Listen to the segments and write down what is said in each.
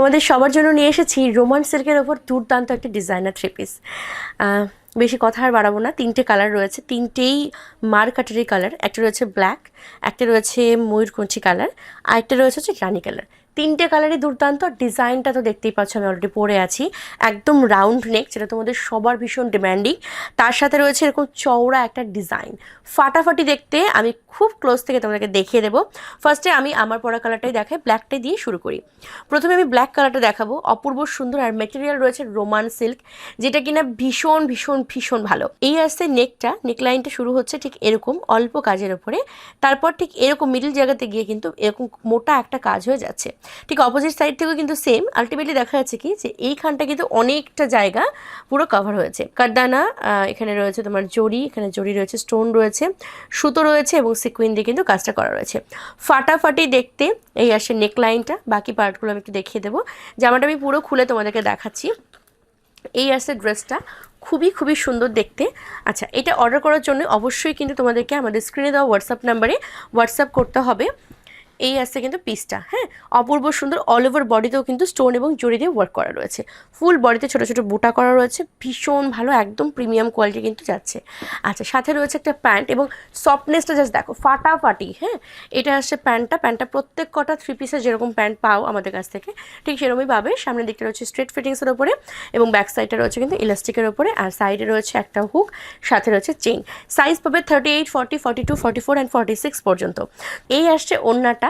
তোমাদের সবার জন্য নিয়ে এসেছি রোমান সিল্কের ওপর দুর্দান্ত একটি ডিজাইনার থ্রি পিস বেশি কথা আর বাড়াবো না। তিনটে কালার রয়েছে। তিনটেই মার কাটারি কালার একটা রয়েছে ব্ল্যাক একটা রয়েছে ময়ূরকঞ্চি কালার আর একটা রয়েছে হচ্ছে রানি কালার তিনটে কালারই দুর্দান্ত। ডিজাইনটা তো দেখতেই পাচ্ছ, আমি অলরেডি পরে আছি। একদম রাউন্ড নেক যেটা তোমাদের সবার ভীষণ ডিম্যান্ডিং তার সাথে রয়েছে এরকম চওড়া একটা ডিজাইন ফাটাফাটি দেখতে আমি খুব ক্লোজ থেকে তোমাদেরকে দেখিয়ে দেবো। ফার্স্টে আমি আমার পরা কালারটাই দেখাই ব্ল্যাকটাই দিয়ে শুরু করি। প্রথমে আমি ব্ল্যাক কালারটা দেখাবো। অপূর্ব সুন্দর আর মেটেরিয়াল রয়েছে রোমান সিল্ক যেটা কিনা ভীষণ ভীষণ ভীষণ ভালো। এই আসছে নেকটা নেকলাইনটা শুরু হচ্ছে ঠিক এরকম, অল্প কাজের ওপরে। তারপর ঠিক এরকম মিডিল জায়গাতে গিয়ে কিন্তু এরকম মোটা একটা কাজ হয়ে যাচ্ছে। ঠিক অপোজিট সাইড থেকেও কিন্তু সেম আলটিমেটলি দেখা যাচ্ছে কি যে এইখানটা কিন্তু অনেকটা জায়গা পুরো কভার হয়েছে। কারদানা এখানে রয়েছে তোমার জড়ি, এখানে জড়ি রয়েছে স্টোন রয়েছে, সুতো রয়েছে এবং সিকুইন দিয়ে কিন্তু কাজটা করা রয়েছে। ফাটাফাটি দেখতে এই আসে নেকলাইনটা বাকি পার্টগুলো আমি একটু দেখিয়ে দেবো। জামাটা আমি পুরো খুলে তোমাদেরকে দেখাচ্ছি। এই আছে ড্রেসটা খুবই খুবই সুন্দর দেখতে। আচ্ছা এটা অর্ডার করার জন্য অবশ্যই কিন্তু তোমাদেরকে আমাদের স্ক্রিনে দেওয়া হোয়াটসঅ্যাপ নাম্বারে হোয়াটসঅ্যাপ করতে হবে। এই আসছে কিন্তু পিসটা হ্যাঁ? অপূর্ব সুন্দর অল ওভার বডিতেও কিন্তু স্টোন এবং জড়ি দিয়ে ওয়ার্ক করা রয়েছে। ফুল বডিতে ছোটো ছোটো বুটা করা রয়েছে, ভীষণ ভালো, একদম প্রিমিয়াম কোয়ালিটি কিন্তু যাচ্ছে। আচ্ছা সাথে রয়েছে একটা প্যান্ট এবং সফটনেসটা জাস্ট দেখো, ফাটাফাটি হ্যাঁ? এটা আসছে প্যান্টটা প্যান্টটা প্রত্যেক কটা থ্রি পিসের যেরকম প্যান্ট পাও আমাদের কাছ থেকে, ঠিক সেরকমই পাবে। সামনের দিকটা রয়েছে স্ট্রেট ফিটিংসের ওপরে এবং ব্যাক সাইডটা রয়েছে কিন্তু ইলাস্টিকের ওপরে আর সাইডে রয়েছে একটা হুক সাথে রয়েছে চেইন সাইজ পাবে thirty eight forty forty two forty four and forty six পর্যন্ত। এই আসছে ওড়নাটা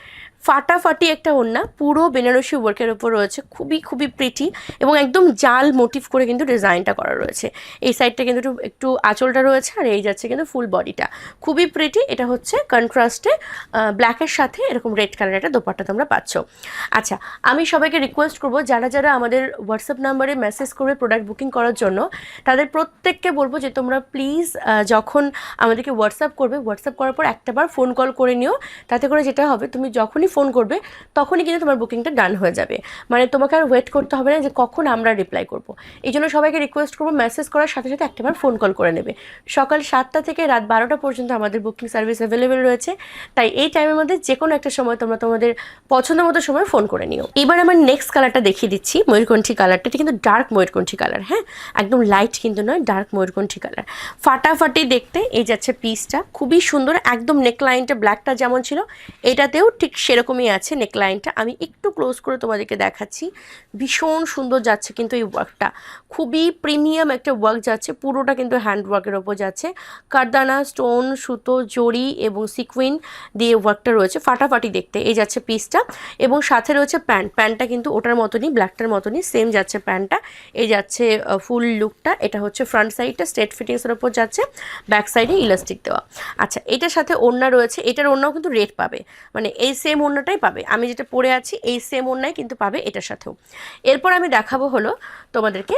ফাটাফাটি একটা ওড়না, পুরো বেনারসি ওয়ার্কের ওপর রয়েছে, খুবই খুবই প্রিটি এবং একদম জাল মোটিভ করে কিন্তু ডিজাইনটা করা রয়েছে। এই সাইডটা কিন্তু একটু একটু আঁচলটা রয়েছে আর এই যাচ্ছে কিন্তু ফুল বডিটা খুবই প্রিটি এটা হচ্ছে কন্ট্রাস্টে ব্ল্যাকের সাথে এরকম রেড কালারের একটা দোপাট্টা তোমরা পাচ্ছ। আচ্ছা আমি সবাইকে রিকোয়েস্ট করব, যারা যারা আমাদের হোয়াটসঅ্যাপ নাম্বারে মেসেজ করবে প্রোডাক্ট বুকিং করার জন্য, তাদের প্রত্যেককে বলব যে তোমরা প্লিজ যখন আমাদেরকে হোয়াটসঅ্যাপ করবে হোয়াটসঅ্যাপ করার পর একটাবার ফোন কল করে নিও। তাতে করে যেটা হবে, তুমি যখনই ফোন করবে, তখনই কিন্তু তোমার বুকিংটা ডান হয়ে যাবে। মানে তোমাকে আর ওয়েট করতে হবে না যে কখন আমরা রিপ্লাই করব। এই জন্য সবাইকে রিকোয়েস্ট করব মেসেজ করার সাথে সাথে একটাবার ফোন কল করে নেবে। সকাল সাতটা থেকে রাত বারোটা পর্যন্ত আমাদের বুকিং সার্ভিস অ্যাভেলেবেল রয়েছে। তাই এই টাইমের মধ্যে যে কোনো একটা সময় তোমরা তোমাদের পছন্দ মতো সময় ফোন করে নিও। এবার আমার নেক্সট কালারটা দেখিয়ে দিচ্ছি, ময়ূরকণ্ঠী কালারটা এটা কিন্তু ডার্ক ময়ূরকণ্ঠী কালার হ্যাঁ? একদম লাইট কিন্তু নয় ডার্ক ময়ূরকণ্ঠী কালার ফাটাফাটি দেখতে এই যাচ্ছে পিসটা খুবই সুন্দর, একদম নেকলাইনটা ব্ল্যাকটা যেমন ছিল, এটাতেও ঠিক সেরকমই আছে নেকলাইনটা আমি একটু ক্লোজ করে তোমাদেরকে দেখাচ্ছি। ভীষণ সুন্দর যাচ্ছে কিন্তু এই ওয়ার্কটা খুবই প্রিমিয়াম একটা ওয়ার্ক যাচ্ছে, পুরোটা কিন্তু হ্যান্ড ওয়ার্কের ওপর যাচ্ছে। কারদানা স্টোন সুতো, জড়ি এবং সিকুইন দিয়ে ওয়ার্কটা রয়েছে ফাটাফাটি দেখতে, এই যাচ্ছে পিসটা এবং সাথে রয়েছে প্যান্ট প্যান্টটা কিন্তু ওটার মতনই ব্ল্যাকটার মতনই সেম যাচ্ছে প্যান্টটা এই যাচ্ছে ফুল লুকটা এটা হচ্ছে ফ্রন্ট সাইডটা স্ট্রেট ফিটিংসের ওপর যাচ্ছে ব্যাক সাইডে ইলাস্টিক দেওয়া। আচ্ছা এটার সাথে ওড়না রয়েছে, এটার ওড়নাও কিন্তু রেট পাবে। মানে এই সেম ওড়নাটাই পাবে। আমি যেটা পরে আছি, এই সেম ওড়নাই কিন্তু পাবে এটার সাথেও। এরপর আমি দেখাবো হলো তোমাদেরকে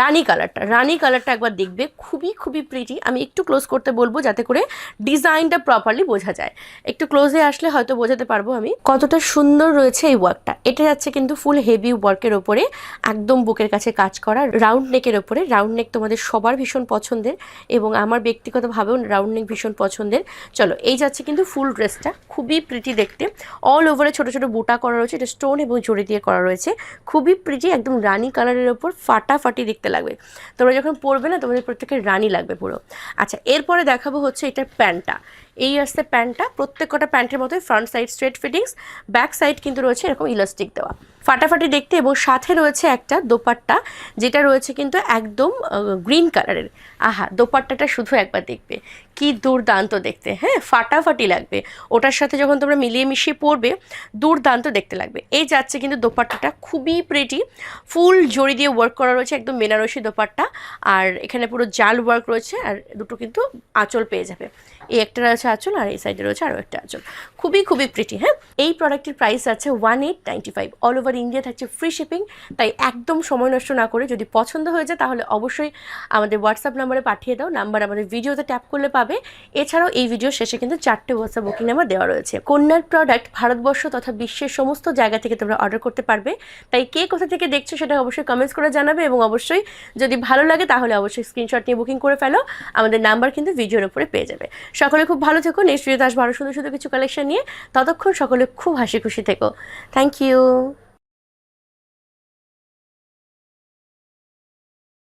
রানী কালারটা। রানী কালারটা একবার দেখবে, খুবই খুবই প্রিটি আমি একটু ক্লোজ করতে বলব যাতে করে ডিজাইনটা প্রপারলি বোঝা যায়। একটু ক্লোজে আসলে হয়তো বোঝাতে পারব আমি কতটা সুন্দর রয়েছে এই ওয়ার্কটা এটা যাচ্ছে কিন্তু ফুল হেভি ওয়ার্কের ওপরে, একদম বুকের কাছে কাজ করা রাউন্ড নেকের ওপরে। রাউন্ড নেক তোমাদের সবার ভীষণ পছন্দের এবং আমার ব্যক্তিগতভাবেও রাউন্ড নেক ভীষণ পছন্দের। চলো, এই যাচ্ছে কিন্তু ফুল ড্রেসটা খুবই প্রিটি দেখতে। অল ওভারে ছোট ছোট বুটা করা রয়েছে, এটা স্টোন এবং জড়ি দিয়ে করা রয়েছে। খুবই প্রিটি একদম রানী কালারের ওপর, ফাটাফাটি দেখতে লাগবে। তোমরা যখন পরবে না, তোমাদের প্রত্যেকের রানি লাগবে পুরো। আচ্ছা এরপরে দেখাবো হচ্ছে এটার প্যান্টটা। এই আসছে প্যান্টটা প্রত্যেক কটা প্যান্টের মতোই front side straight fittings back side কিন্তু রয়েছে এরকম ইলাস্টিক দেওয়া। ফাটাফাটি দেখতে এবং সাথে রয়েছে একটা দোপাট্টা, যেটা রয়েছে কিন্তু একদম গ্রিন কালারের আহা, দোপাট্টাটা শুধু একবার দেখবে। কি দুর্দান্ত দেখতে হ্যাঁ? ফাটাফাটি লাগবে। ওটার সাথে যখন তোমরা মিলিয়ে মিশিয়ে পরবে, দুর্দান্ত দেখতে লাগবে। এই যাচ্ছে কিন্তু দোপাট্টাটা, খুবই প্রেটি ফুল জড়ি দিয়ে ওয়ার্ক করা রয়েছে একদম বেনারসি দোপাট্টা। আর এখানে পুরো জাল ওয়ার্ক রয়েছে, আর দুটো কিন্তু আঁচল পেয়ে যাবে। এই একটা রয়েছে আঁচল, আর এই সাইডে রয়েছে আরও একটা আঁচল। খুবই খুবই প্রিটি হ্যাঁ? এই প্রোডাক্টের প্রাইস আছে one eight ninety five all over India থাকছে ফ্রি শিপিং তাই একদম সময় নষ্ট না করে যদি পছন্দ হয়ে যায়, তাহলে অবশ্যই আমাদের হোয়াটসঅ্যাপ নাম্বারে পাঠিয়ে দাও। নাম্বার আমাদের ভিডিওতে ট্যাপ করলে পাবে। এছাড়াও এই ভিডিও শেষে কিন্তু চারটে হোয়াটসঅ্যাপ বুকিং নাম্বার দেওয়া রয়েছে। কন্যার প্রোডাক্ট ভারতবর্ষ তথা বিশ্বের সমস্ত জায়গা থেকে তোমরা অর্ডার করতে পারবে। তাই কে কোথা থেকে দেখছ সেটা অবশ্যই কমেন্টস করে জানাবে এবং অবশ্যই যদি ভালো লাগে, তাহলে অবশ্যই স্ক্রিনশট নিয়ে বুকিং করে ফেলো। আমাদের নাম্বার কিন্তু ভিডিওর উপরে পেয়ে যাবে। সকলে খুব ভালো থেকো নেক্সট ভিডিওতে আসব আরও সুন্দর সুন্দর কিছু কালেকশন নিয়ে ততক্ষণ সকলে খুব হাসি খুশি থেকো। Thank you